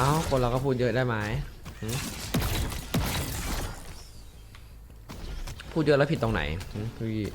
อะเอ้าคนเราก็พูดเยอะได้ไหมพูดเยอะแล้วผิดตรงไหนพี่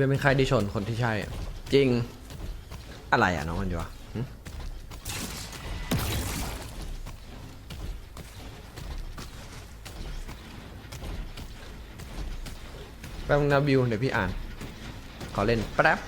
เบนเป็นใครที่ชนคนที่ใช่ จริง อะไรอะน้องมันอยู่อะแป๊บนึงนะบิวเดี๋ยวพี่อ่าน ขอเล่นแป๊บ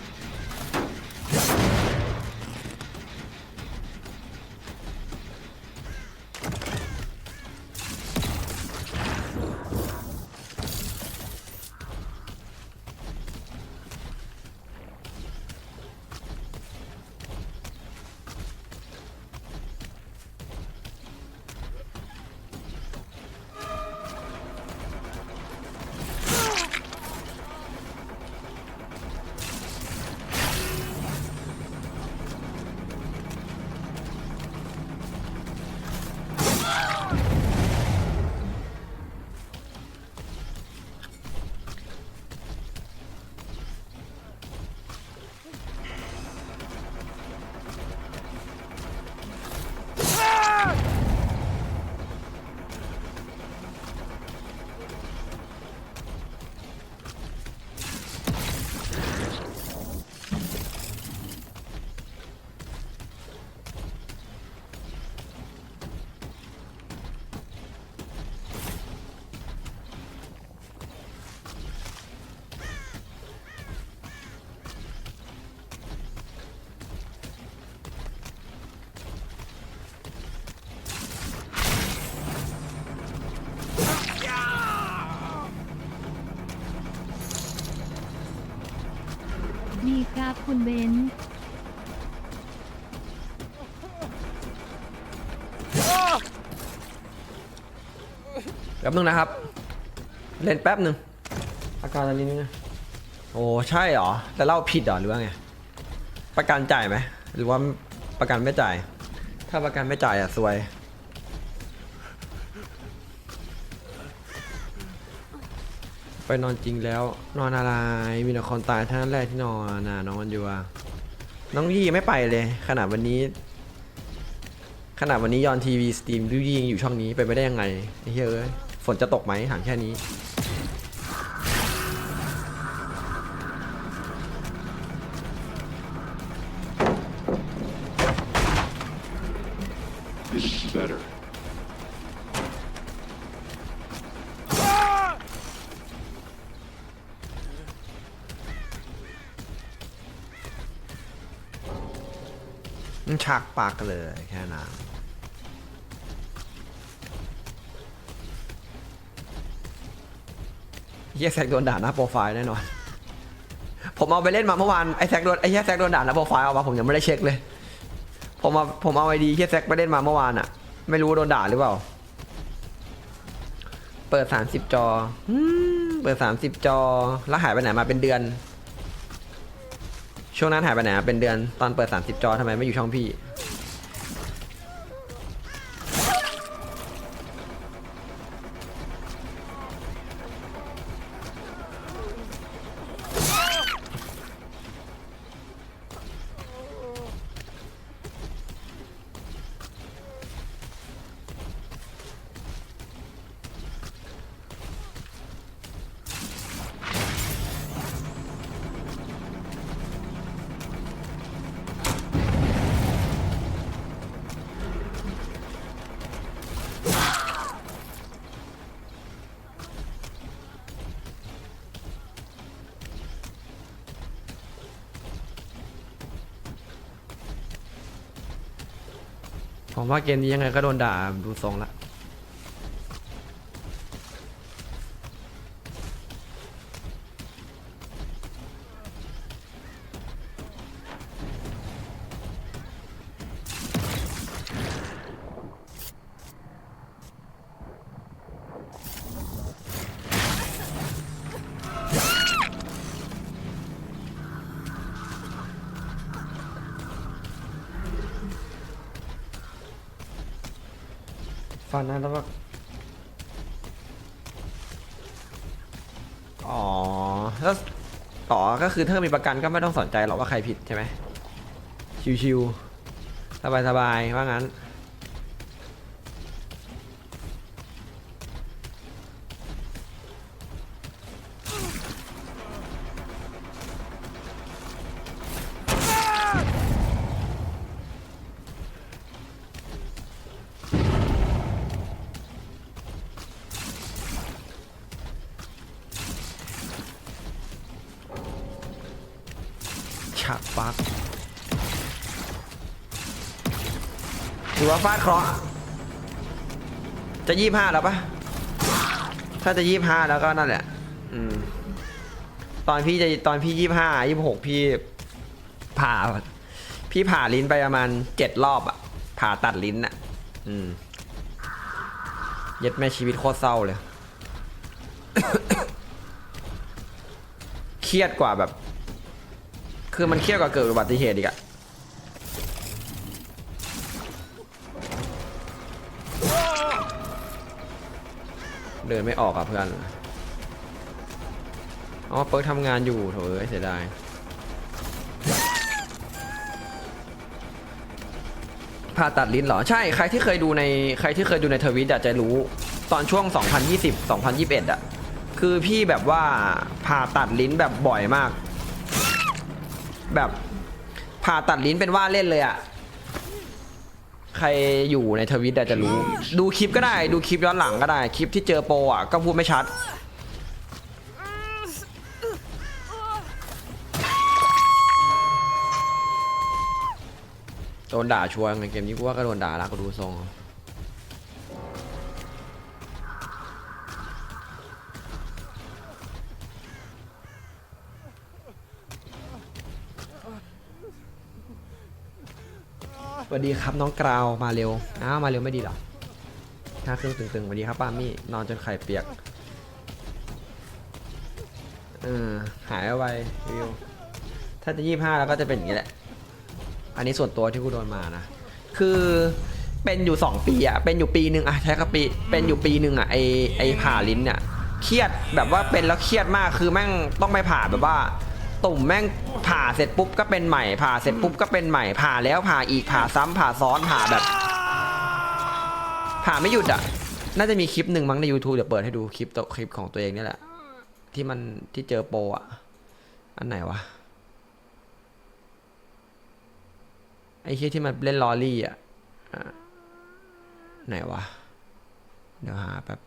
ครับคุณเบนซ์แป๊บนึงนะครับ เล่นแป๊บนึง อาการอันนี้นี่นะโอ้ใช่เหรอ แต่เล่าผิดเหรอหรือว่าไง ประกันจ่ายไหม หรือว่าประกันไม่จ่าย ถ้าประกันไม่จ่ายอะซวย ไปนอนจริงแล้ว นอนอะไร มีแต่คนตายท่านแรกที่นอนนะน้องมันอยู่อะน้องยี่ไม่ไปเลย ขนาดวันนี้ ขนาดวันนี้ยอนทีวีสตรีมดูยี่ยังอยู่ช่องนี้ไปไม่ได้ยังไงไอ้เฮ้ยเอ้ยฝนจะตกไหมถามแค่นี้ This is better. ฉากปากเลยแค่นั้นเฮียแซกโดนด่าหน้าโปรไฟล์แน่นอน ผมเอาไปเล่นมาเมื่อวานไอแซกโดนไอเฮียแซกโดนด่าหน้าโปรไฟล์เอามาผมยังไม่ได้เช็คเลย ผมเอาผมเอาไอดีเฮียแซกไปเล่นมาเมื่อวานอะไม่รู้โดนด่าหรือเปล่า เปิด30จออืมเปิด30จอแล้วหายไปไหนมาเป็นเดือน ช่วงนั้นหายไปไหนเป็นเดือนตอนเปิด 30 จอทำไมไม่อยู่ช่องพี่ ผมว่าเกมนี้ยังไงก็โดนด่าดูทรงละ ฟันนั้นแล้วก็อ๋อแล้วต่อก็คือถ้ามีประกันก็ไม่ต้องสนใจหรอกว่าใครผิดใช่ไหมชิวๆสบายๆว่างั้น ฉักปักถือว่าฟาดเคราะห์จะยี่ห้าแล้วปะถ้าจะยี่ห้าแล้วก็นั่นแหละ อืม ตอนพี่จะตอนพี่ยี่ห้ายี่หกพี่ผ่า พี่ผ่าลิ้นไปประมาณเจ็ดรอบอะผ่าตัดลิ้นอะอืมเย็ดแม่ชีวิตโคตรเศร้าเลย เครียดกว่าแบบ คือมันเครียดกว่าเกิดอุบัติเหตุอีกอะเดินไม่ออกอะเพื่อน อ๋อเปิร์กทำงานอยู่โถเอ้ยเสียดายผ่าตัดลิ้นเหรอ ใช่ ใครที่เคยดูในใครที่เคยดูในทวิตอะจะรู้ตอนช่วง 2020 2021อะคือพี่แบบว่าผ่าตัดลิ้นแบบบ่อยมาก แบบผ่าตัดลิ้นเป็นว่าเล่นเลยอะใครอยู่ในทวิตอะจะรู้ ดูคลิปก็ได้ดูคลิปย้อนหลังก็ได้ คลิปที่เจอโปรอะก็พูดไม่ชัด โดนด่าชัวร์ในเกมนี้กูว่าก็โดนด่าละก็ดูทรง วัสดีครับน้องกราวมาเร็วอ้าวมาเร็วไม่ดีหรอหน้าเครื่องตึงๆสวัสดีครับป้ามี่นอนจนไข่เปียกเออหายไววิวถ้าจะยี่ห้าแล้วก็จะเป็นอย่างนี้แหละ อันนี้ส่วนตัวที่กูโดนมานะ คือเป็นอยู่สองปีอะเป็นอยู่ปีหนึ่งอะใช้คำปีเป็นอยู่ปีหนึ่งอะไอไอผ่าลิ้นเนี่ยเครียดแบบว่าเป็นแล้วเครียดมากคือแม่งต้องไปผ่าแบบว่า ตุ่มแม่งผ่าเสร็จปุ๊บก็เป็นใหม่ ผ่าเสร็จปุ๊บก็เป็นใหม่ ผ่าแล้วผ่าอีกผ่าซ้ำผ่าซ้อนผ่าแบบ ผ่าไม่หยุดอะ น่าจะมีคลิปหนึ่งมั้งใน YouTube เดี๋ยวเปิดให้ดูคลิปตัวคลิปของตัวเองนี่แหละ ที่มันที่เจอโปรอะอันไหนวะไอ้เคียที่มันเล่นลอรี่อะอะไหนวะเดี๋ยวหาแป๊บ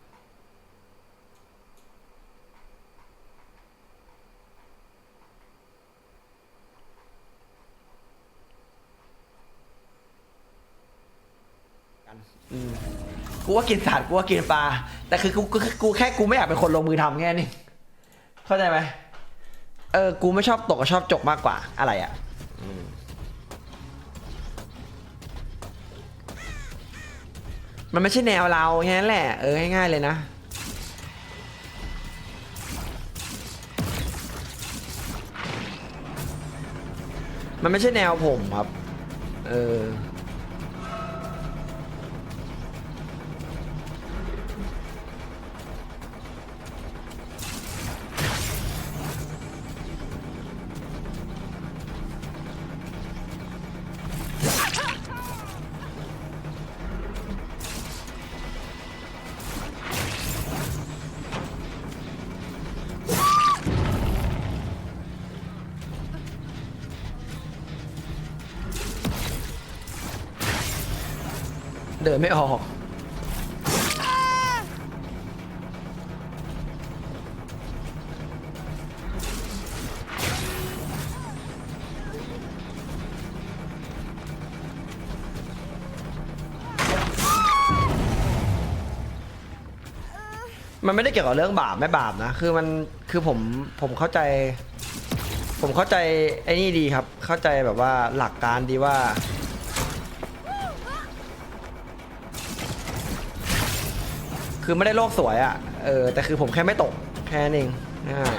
อืมกูว่ากินสัตว์กูว่ากินปลา แต่คือกูกูกูแค่กูไม่อยากเป็นคนลงมือทำแค่นี้เข้าใจไหมเออ กูไม่ชอบตกกับชอบจกมากกว่าอะไรอะมันไม่ใช่แนวเราแค่นั้นแหละ เออง่ายๆเลยนะ มันไม่ใช่แนวผมครับ เออ เดินไม่ออกมันไม่ได้เกี่ยวกับเรื่องบาปไม่บาปนะ คือมันคือผมผมเข้าใจ ผมเข้าใจไอ้นี่ดีครับ เข้าใจแบบว่าหลักการดีว่า คือไม่ได้โลกสวยอะ่ะ เออ แต่คือผมแค่ไม่ตก แค่นั้นเองง่าย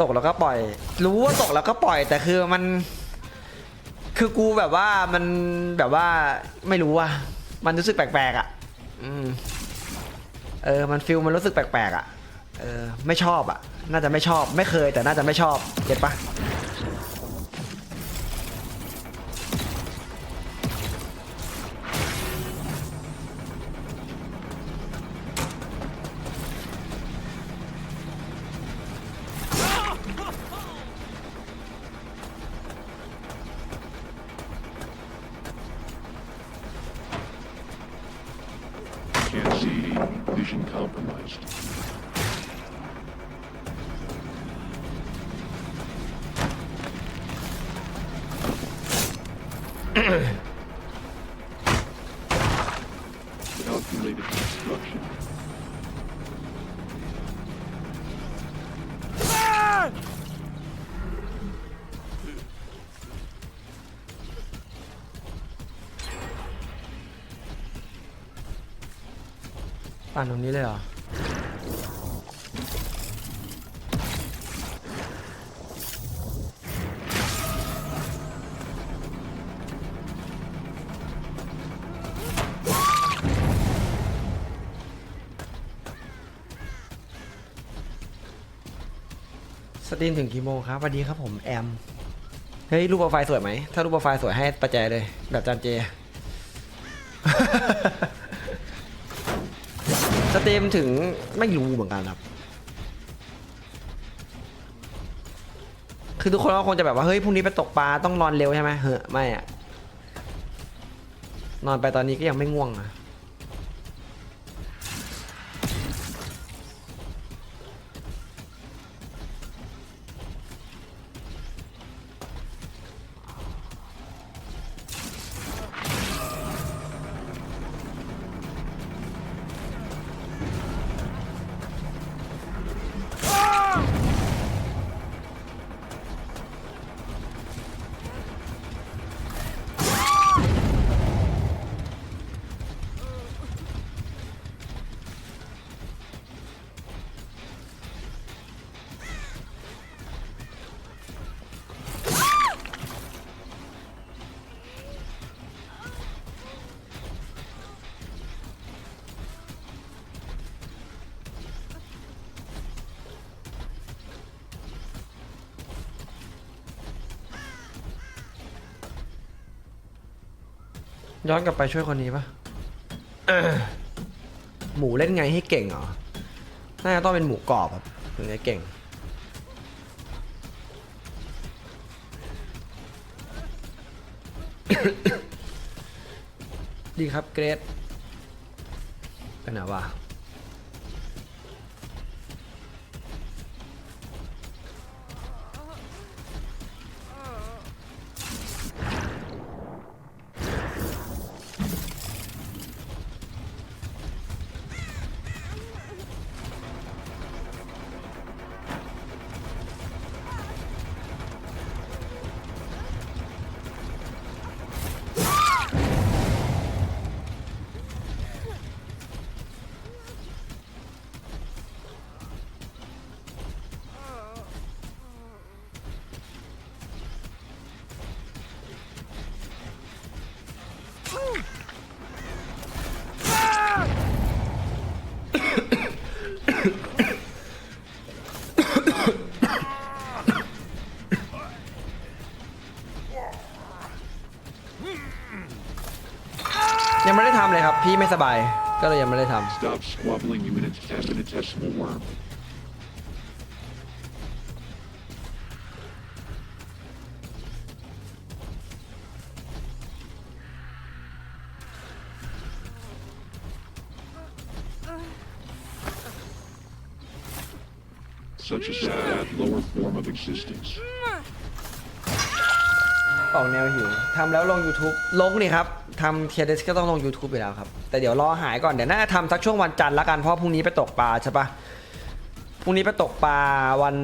ตกแล้วก็ปล่อย รู้ว่าตกแล้วก็ปล่อย แต่คือมัน คือกูแบบว่ามันแบบว่าไม่รู้อะมันรู้สึกแปลกๆอะอืมเออมันฟิลมันรู้สึกแปลกๆอะเออไม่ชอบอะ น่าจะไม่ชอบ ไม่เคยแต่น่าจะไม่ชอบเก็ตปะ Calculated destruction. ปั่นตรง ตรีมถึงกี่โมงครับสวัสดีครับผมแอม เฮ้ย รูปโปรไฟล์สวยไหม ถ้ารูปโปรไฟล์สวยให้ประแจเลย แบบจานเจ สตรีมถึงไม่รู้เหมือนกันครับ คือทุกคนก็คงจะแบบว่า เฮ้ยพรุ่งนี้ไปตกปลาต้องนอนเร็วใช่ไหมเฮ้ยไม่อะนอนไปตอนนี้ก็ยังไม่ง่วงอะ ย้อนกลับไปช่วยคนนี้ปะหมูเล่นไงให้เก่งเหรอ น่าจะต้องเป็นหมูกรอบครับถึงจะเก่ง ดีครับเกรดเป็นไหนวะยัง พี่ไม่สบายก็เลยยังไม่ได้ท Stop squabbling, you infinitesimal worm. ำ Such a sad lower form of existence. ออกแนวหิวทำแล้วลง YouTube ลงนี่ครับทำเทียร์ก็ต้องลง YouTube อยู่แล้วครับ แต่เดี๋ยวรอหายก่อน เดี๋ยวน่าจะทำสักช่วงวันจันทร์ละกัน เพราะพรุ่งนี้ไปตกปลาใช่ปะพรุ่งนี้ไปตกปลาวัน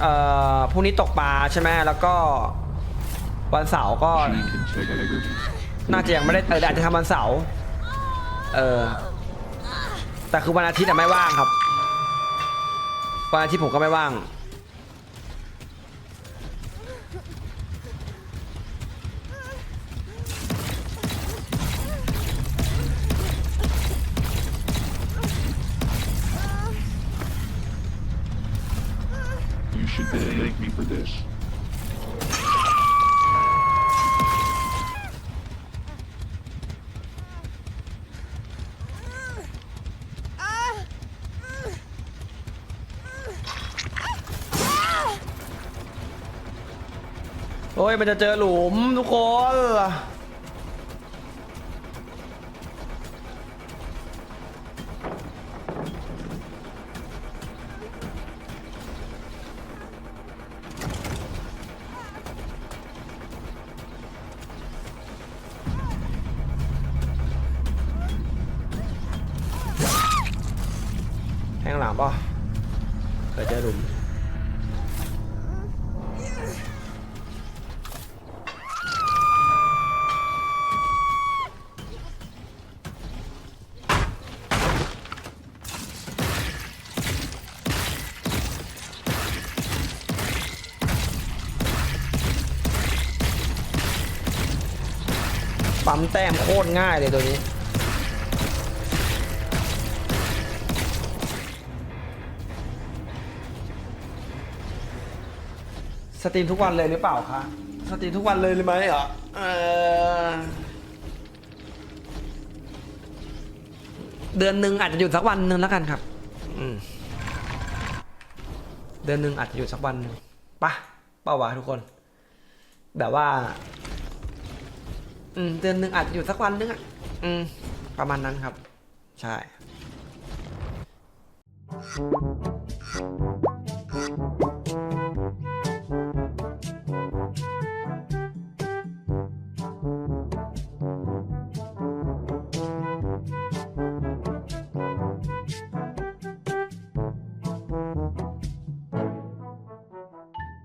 เอ่อพรุ่งนี้ตกปลาใช่ไหมแล้วก็วันเสาร์ก็ น่าจะยังไม่ได้เอออาจจะทำวันเสาร์เออแต่คือวันอาทิตย์อะไม่ว่างครับวันอาทิตย์ผมก็ไม่ว่าง You should thank me for this. โอ้ยมันจะเจอหลุมทุกคน ปั๊มแต้มโคตรง่ายเลยตัวนี้ สตรีมทุกวันเลยหรือเปล่าคะสตรีมทุกวันเลยหรือไม่เหรอเออเดือนหนึ่งอาจจะหยุดสักวันหนึ่งแล้วกันครับอืมเดือนหนึ่งอาจจะหยุดสักวันหนึ่งปะเป้าวะทุกคน แบบว่า อืม เดือนหนึ่งอาจจะหยุดสักวันนึงอะ อืม ประมาณนั้นครับ ใช่